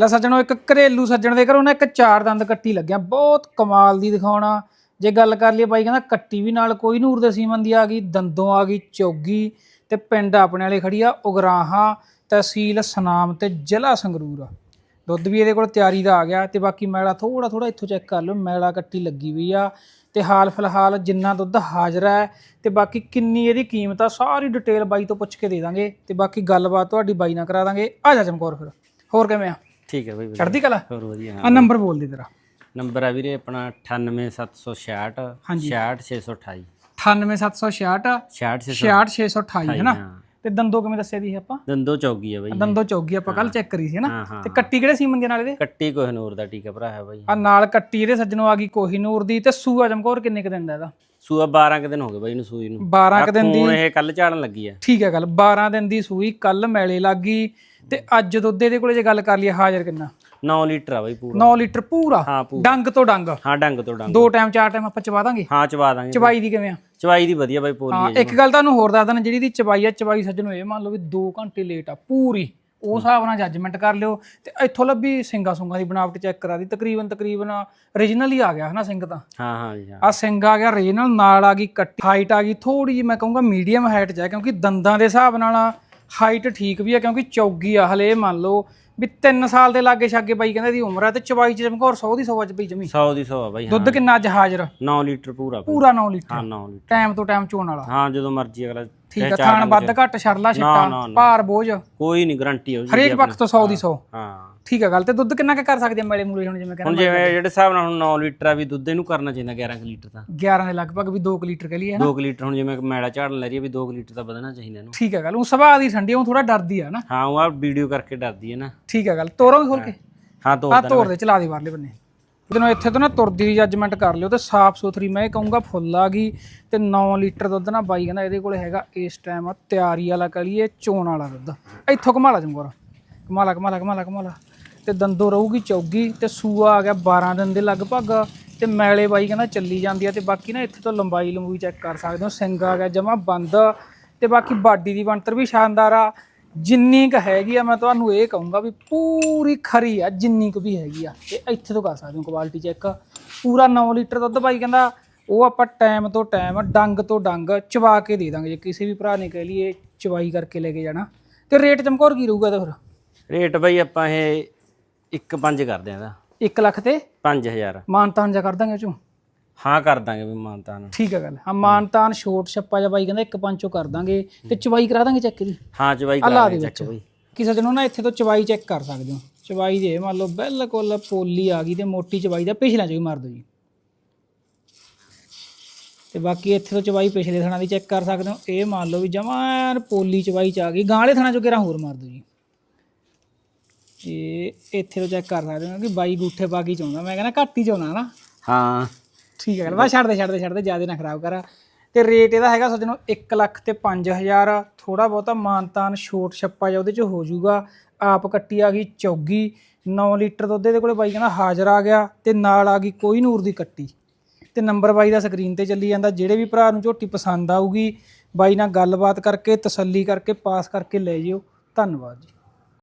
ਲੈ ਸੱਜਣੋ, ਇੱਕ ਘਰੇਲੂ ਸੱਜਣ ਦੇ ਘਰੋਂ ਨਾ ਇੱਕ ਚਾਰ ਦੰਦ ਕੱਟੀ ਲੱਗਿਆ। ਬਹੁਤ ਕਮਾਲ ਦੀ ਦਿਖਾਉਣਾ। ਜੇ ਗੱਲ ਕਰ ਲਈਏ ਬਾਈ, ਕਹਿੰਦਾ ਕੱਟੀ ਵੀ ਨਾਲ ਕੋਈ ਨੂਰ ਦੇ ਸੀਮਨ ਦੀ ਆ ਗਈ, ਦੰਦੋਂ ਆ ਗਈ, ਚੌਗੀ ਤੇ ਪਿੰਡ ਆਪਣੇ ਵਾਲੇ ਖੜੀ ਆ ਉਗਰਾਹਾਂ, ਤਹਿਸੀਲ ਸਨਾਮ ਤੇ ਜ਼ਿਲ੍ਹਾ ਸੰਗਰੂਰ ਆ। ਦੁੱਧ ਵੀ ਇਹਦੇ ਕੋਲ ਤਿਆਰੀ ਦਾ ਆ ਗਿਆ ਤੇ ਬਾਕੀ ਮੈਲਾ ਥੋੜਾ ਥੋੜਾ ਇੱਥੋਂ ਚੈੱਕ ਕਰ ਲਓ, ਮੈਲਾ ਕੱਟੀ ਲੱਗੀ ਵੀ ਆ ਤੇ ਹਾਲ ਫਿਲਹਾਲ ਜਿੰਨਾ ਦੁੱਧ ਹਾਜ਼ਰ ਹੈ ਤੇ ਬਾਕੀ ਕਿੰਨੀ ਇਹਦੀ ਕੀਮਤ ਆ ਸਾਰੀ ਡਿਟੇਲ ਬਾਈ ਤੋਂ ਪੁੱਛ ਕੇ ਦੇ ਦਾਂਗੇ ਤੇ ਬਾਕੀ ਗੱਲਬਾਤ ਤੁਹਾਡੀ ਬਾਈ ਨਾਲ ਕਰਾ ਦਾਂਗੇ। ਆ ਜਾ ਚਮਕੌਰ ਫਿਰ। ਹੋਰ ਕਿਵੇਂ ਆ? ਠੀਕ ਹੈ ਬਾਈ ਵਧੀਆ। ਚੜ੍ਹਦੀ ਕਲਾ? ਹੋਰ ਵਧੀਆ ਆ ਨੰਬਰ ਬੋਲ ਦੇ ਤੇਰਾ ਨੰਬਰ ਆ ਵੀਰੇ ਆਪਣਾ 98766 ਹਾਂਜੀ। 66628 98766 66628 66628 ਹੈ ਨਾ? ਹਾਂ। ਤੇ ਦੰਦੋ ਕਿਵੇਂ ਦੱਸਿਆ ਦੀ ਆਪਾਂ? ਦੰਦੋ ਚੌਗੀ ਆ ਬਾਈ। ਦੰਦੋ ਚੌਗੀ ਆਪਾਂ ਕੱਲ ਚੈੱਕ ਕਰੀ ਸੀ ਹੈ ਨਾ? ਹਾਂ ਹਾਂ। ਤੇ ਕੱਟੀ ਕਿਹੜੇ ਸੀਮਨ ਦੇ ਨਾਲ ਇਹਦੇ? ਕੱਟੀ ਕੋਹਨੂਰ ਦਾ ਟੀਕਾ ਭਰਾ ਹੈ ਬਾਈ। ਆ ਨਾਲ ਕੱਟੀ ਇਹਦੇ ਸੱਜਣੋਂ ਆ ਗਈ ਕੋਹੀਨੂਰ ਦੀ ਤੇ ਸੂਆ ਚਮਕੌਰ ਕਿੰਨੇ ਕ ਦਿਨ ਦਾ ਇਹਦਾ? ਸੂਆ 12 ਕੁ ਦਿਨ ਹੋ ਗਏ ਬਾਈ ਨੂੰ ਸੂਈ ਨੂੰ। 12 ਕ ਦਿਨ ਦੀ। ਹੁਣ ਇਹ ਕੱਲ ਝਾੜਨ ਲੱਗੀ ਆ। ਠੀਕ ਹੈ ਗੱਲ 12 ਦਿਨ ਦੀ ਸੂਈ ਕੱਲ ਮੈਲੇ ਲੱਗੀ ਤੇ ਅੱਜ ਦੁੱਧ ਇਹਦੇ ਕੋਲੇ ਜੇ ਗੱਲ ਕਰ ਲਈਏ ਹਾਜ਼ਰ ਕਿੰਨਾ? 9 ਲੀਟਰ ਆ ਬਾਈ ਪੂਰਾ। 9 ਲੀਟਰ ਪੂਰਾ? ਹਾਂ ਪੂਰਾ। ਡੰਗ ਤੋਂ ਡੰਗ? ਹਾਂ ਡੰਗ ਤੋਂ ਡੰਗ। ਦੋ ਟਾਈਮ ਚਾਰ ਟਾਈਮ ਆਪਾਂ ਚਵਾ ਦਾਂਗੇ? ਹਾਂ ਚਵਾ ਦਾਂਗੇ। ਚਵਾਈ ਦੀ ਕਿਵੇਂ ਆ? ਚਵਾਈ ਦੀ ਵਧੀਆ ਬਾਈ ਪੋਲੀ ਹਾਂ ਇੱਕ ਗੱਲ ਤੁਹਾਨੂੰ ਹੋਰ ਦੱਸ ਦਿੰਦਾ ਜਿਹੜੀ ਦੀ ਚਵਾਈ ਆ ਚਵਾਈ ਸੱਜਣੋ ਇਹ ਮੰਨ ਲਓ ਵੀ 2 ਘੰਟੇ ਲੇਟ ਆ ਪੂਰੀ। ਉਸ ਹਿਸਾਬ ਨਾਲ ਜੱਜਮੈਂਟ ਕਰ ਲਿਓ। ਤੇ ਇੱਥੋਂ ਲੱਭੀ ਸਿੰਗਾ ਸੁੰਗਾ ਦੀ ਬਣਾਵਟ ਚੈੱਕ ਕਰਾ ਦੀ। ਤਕਰੀਬਨ ਤਕਰੀਬਨ origignal ਹੀ ਆ ਗਿਆ ਹਨਾ ਸਿੰਘ ਤਾਂ? ਹਾਂ ਹਾਂ ਜੀ ਆ ਸਿੰਘ ਆ ਗਿਆ origignal ਨਾਲ ਆ ਗਈ ਕੱਟੀ ਹਾਈਟ ਆ ਗਈ ਥੋੜੀ ਜਿਹੀ ਮੈਂ ਕਹੂੰਗਾ ਮੀਡੀਅਮ ਹਾਈਟ 'ਚ ਹੈ ਕਿਉਂਕਿ ਦੰਦਾਂ ਦੇ ਹਿਸਾਬ ਨਾਲ ਹਾਈਟ ਠੀਕ ਵੀ ਆ ਕਿਉਂਕਿ ਚੌਗੀ ਆ ਹਲੇ ਮੰਨ ਲਓ ਵੀ 3 ਸਾਲ ਦੇ ਲਾਗੇ ਛਾਗੇ ਬਾਈ ਕਹਿੰਦਾ ਦੀ ਉਮਰ ਆ ਤੇ ਚਵਾਈ ਚ ਜਮਕੌਰ 100 ਦੀ 100 ਚ ਪਈ ਜਮੀ। 100 ਦੀ 100 ਆ ਬਾਈ ਦੁੱਧ ਕਿੰਨਾ ਅੱਜ ਹਾਜ਼ਰ? 9 ਲੀਟਰ ਪੂਰਾ ਬਾਈ। ਪੂਰਾ 9 ਲੀਟਰ। ਹਾਂ 9 ਲੀਟਰ। ਟਾਈਮ ਤੋਂ ਟਾਈਮ ਚੋਣ ਵਾਲਾ। ਹਾਂ ਜਦੋਂ ਮਰਜ਼ੀ ਅਗਲਾ ਠੀਕ ਆ ਥਾਣ ਵੱਧ ਘੱਟ ਛੜਲਾ ਛਿੱਟਾ। ਭਾਰ ਬੋਝ। ਕੋਈ ਨਹੀਂ ਗਾਰੰਟੀ ਹੋ ਜੀ ਹਰੇਕ ਪੱਖ ਤੋਂ 100 ਦੀ 100 ਹਾਂ ਠੀਕ ਆ ਗੱਲ ਤੇ ਦੁੱਧ ਕਿੰਨਾ ਕੁ ਕਰ ਸਕਦੇ ਆ ਮੇਲੇ ਮੂਲੇ ਹੁਣ ਜਿਵੇਂ ਹੁਣ ਕਹਿੰਦਾ ਜਿਵੇਂ ਜਿਹੜੇ ਹਿਸਾਬ ਨਾਲ ਹੁਣ 9 ਲੀਟਰ ਆ ਵੀ ਦੁੱਧ ਇਹਨੂੰ ਕਰਨਾ ਚਾਹੀਦਾ 11 ਕੁ ਲੀਟਰ ਤਾਂ। 11 ਦੇ ਲਗਭਗ ਵੀ 2 ਲੀਟਰ ਕਹ ਲਈਏ ਨਾ? 2 ਲੀਟਰ ਹੁਣ ਜਿਵੇਂ ਮੈੜਾ ਝਾੜਨ ਲੈ ਰਹੀ ਹੈ ਵੀ 2 ਲੀਟਰ ਤਾਂ ਵਧਣਾ ਚਾਹੀਦਾ ਇਹਨੂੰ। ਠੀਕ ਆ ਗੱਲ ਉਹ ਸੁਭਾਅ ਦੀ ਠੰਡੀ ਉਹ ਥੋੜਾ ਡਰਦੀ ਆ ਨਾ? ਹਾਂ ਉਹ ਆ ਵੀਡੀਓ ਕਰਕੇ ਡਰਦੀ ਹੈ ਨਾ। ਠੀਕ ਆ ਗੱਲ ਤੋਰੋਂ ਖੋਲ ਕੇ। ਹਾਂ। ਤੋਰ ਦੇ ਚਲਾ ਦੇ ਬਾਹਰਲੇ ਬੰਨੇ। ਜਦੋਂ ਇੱਥੇ ਤੋਂ ਨਾ ਤੁਰਦੀ ਦੀ ਜੱਜਮੈਂਟ ਕਰ ਲਿਓ ਤੇ ਸਾਫ਼ ਸੁਥਰੀ ਮੈਂ ਇਹ ਕਹੂੰਗਾ ਫੁੱਲ ਆ ਗਈ ਤੇ 9 ਲੀਟਰ ਦੁੱਧ ਨਾ ਬਾਈ ਕਹਿੰਦਾ ਇਹਦੇ ਕੋਲੇ ਹੈਗਾ ਇਸ ਟਾਈਮ ਆ, ਤਿਆਰੀ ਵਾਲਾ ਕਲੀਏ ਚੋਣ ਵਾਲਾ ਦੁੱਧ। ਇੱਥੋਂ ਕਮਾਲਾ ਜੰਗੋਰਾ ਕਮਾਲਾ ਕਮਾਲਾ ਕਮਾਲਾ ਕਮਾਲਾ ਤੇ ਦੰਦੋ ਰਹੂਗੀ ਚੌਗੀ ਤੇ ਸੂਆ ਆ ਗਿਆ 12 ਦਿਨ ਦੇ ਲਗਭਗ। ਤੇ ਮੈਲੇ ਬਾਈ ਕਹਿੰਦਾ ਚੱਲੀ ਜਾਂਦੀ ਆ ਤੇ ਬਾਕੀ ਨਾ ਇੱਥੇ ਤੋਂ ਲੰਬਾਈ ਲੰਬੂਈ ਚੈੱਕ ਕਰ ਸਕਦੇ ਹੋ। ਸਿੰਗ ਆ ਗਿਆ ਜਮਾ ਬੰਦ। ਤੇ ਬਾਕੀ ਬਾਡੀ ਦੀ ਬਣਤਰ ਵੀ ਸ਼ਾਨਦਾਰ ਆ। ਜਿੰਨੀ ਕ ਹੈਗੀ ਆ ਮੈਂ ਤੁਹਾਨੂੰ ਇਹ ਕਹੂੰਗਾ ਵੀ ਪੂਰੀ ਖਰੀ ਆ ਜਿੰਨੀ ਕੁ ਵੀ ਹੈਗੀ ਆ ਤੇ ਇੱਥੇ ਤੋਂ ਕਰ ਸਕਦੇ ਹੋ ਕੁਆਲਿਟੀ ਚੈੱਕ ਪੂਰਾ 9 ਲੀਟਰ ਦੁੱਧ ਬਾਈ ਕਹਿੰਦਾ ਉਹ ਆਪਾਂ ਟਾਈਮ ਤੋਂ ਟਾਈਮ ਡੰਗ ਤੋਂ ਡੰਗ ਚਵਾ ਕੇ ਦੇ ਦਾਂਗੇ। ਜੇ ਕਿਸੇ ਵੀ ਭਰਾ ਨੇ ਕਹਿ ਲਈਏ ਚਵਾਈ ਕਰਕੇ ਲੈ ਕੇ ਜਾਣਾ ਤੇ ਰੇਟ ਚਮਕੌਰ ਕੀ ਰਹੂਗਾ ਤਾਂ ਫਿਰ? ਰੇਟ ਬਈ ਆਪਾਂ ਇਹ 1.5 ਕਰਦੇ ਆਂ ਦਾ 1 ਲੱਖ ਤੇ 5000 ਮਾਨਤਾਨ ਜਾ ਕਰ ਦਾਂਗੇ ਉਹ ਚੋਂ। ਹਾਂ ਕਰ ਦਾਂਗੇ ਵੀ ਮਾਨਤਾ ਨੂੰ ਠੀਕ ਹੈ ਗੱਲ। ਹਾਂ ਮਾਨਤਾਨ ਛੋਟ ਛੱਪਾ ਜਾ ਬਾਈ ਕਹਿੰਦਾ ਇੱਕ ਪੰਜ ਚੋਂ ਕਰ ਦਾਂਗੇ ਤੇ ਚਵਾਈ ਕਰਾ ਦਾਂਗੇ ਚੈੱਕ ਦੀ ਹਾਂ ਚਵਾਈ ਕਰਾ ਦੇ ਦੇ ਵਿੱਚ। ਚੱਕ ਬਈ। ਕਿਸੇ ਦਿਨ ਨਾ ਇੱਥੇ ਤੋਂ ਚਵਾਈ ਚੈੱਕ ਕਰ ਸਕਦੇ ਹੋ। ਚਵਾਈ ਦੇ ਮੰਨ ਲਓ ਬਿਲਕੁਲ ਪੋਲੀ ਆ ਗਈ ਤੇ ਮੋਟੀ ਚਵਾਈ ਦਾ ਪਿਛਲਾ ਚੋਂ ਵੀ ਮਾਰ ਦਿਓ ਜੀ। ਤੇ ਬਾਕੀ ਇੱਥੇ ਤੋਂ ਚਵਾਈ ਪਿਛਲੇ ਥਣਾ ਦੀ ਚੈੱਕ ਕਰ ਸਕਦੇ ਹੋ। ਇਹ ਮੰਨ ਲਓ ਵੀ ਜਮਾਂ ਪੋਲੀ ਚਵਾਈ ਚ ਆ ਗਈ। ਗਾਂ ਵਾਲੇ ਥਣਾ ਚੋਂ ਕਿਹੜਾ ਹੋਰ ਮਾਰ ਦਿਓ ਜੀ। ਇਹ ਇੱਥੇ ਤੋਂ ਚੈੱਕ ਕਰ ਸਕਦੇ ਹੋ ਕਿ ਬਾਈ ਗੂਠੇ ਬਾਗੀ ਚਾਉਂਦਾ ਮੈਂ ਕਹਿੰਦਾ ਘੱਟ ਹੀ ਚਾਉਣਾ ਨਾ। ਹਾਂ। ਠੀਕ ਹੈ ਬਸ ਛੱਡ ਦੇ ਛੱਡ ਦੇ ਛੱਡ ਦੇ ਜ਼ਿਆਦਾ ਨਾ ਖਰਾਬ ਕਰ। ਤੇ ਰੇਟ ਇਹਦਾ ਹੈਗਾ ਸੱਜਣੋ 1 ਲੱਖ ਤੇ 5000 ਥੋੜਾ ਬਹੁਤਾ ਮਾਨਤਾਨ ਛੋਟ ਛੱਪਾ ਜਾਂ ਉਹਦੇ ਚ ਹੋ ਜਾਊਗਾ। ਆਪ ਕੱਟੀ ਆ ਗਈ ਚੌਗੀ। 9 ਲੀਟਰ ਦੁੱਧ ਇਹਦੇ ਕੋਲੇ ਬਾਈ ਕਹਿੰਦਾ ਹਾਜ਼ਰ ਆ ਗਿਆ ਤੇ ਨਾਲ ਆ ਗਈ ਕੋਈ ਨੂਰ ਦੀ ਕੱਟੀ। ਤੇ ਨੰਬਰ ਬਾਈ ਦਾ ਸਕਰੀਨ ਤੇ ਚੱਲੀ ਜਾਂਦਾ। ਜਿਹੜੇ ਵੀ ਭਰਾ ਨੂੰ ਝੋਟੀ ਪਸੰਦ ਆਊਗੀ ਬਾਈ ਨਾਲ ਗੱਲਬਾਤ ਕਰਕੇ ਤਸੱਲੀ ਕਰਕੇ ਪਾਸ ਕਰਕੇ ਲੈ ਜਿਓ। ਧੰਨਵਾਦ ਜੀ।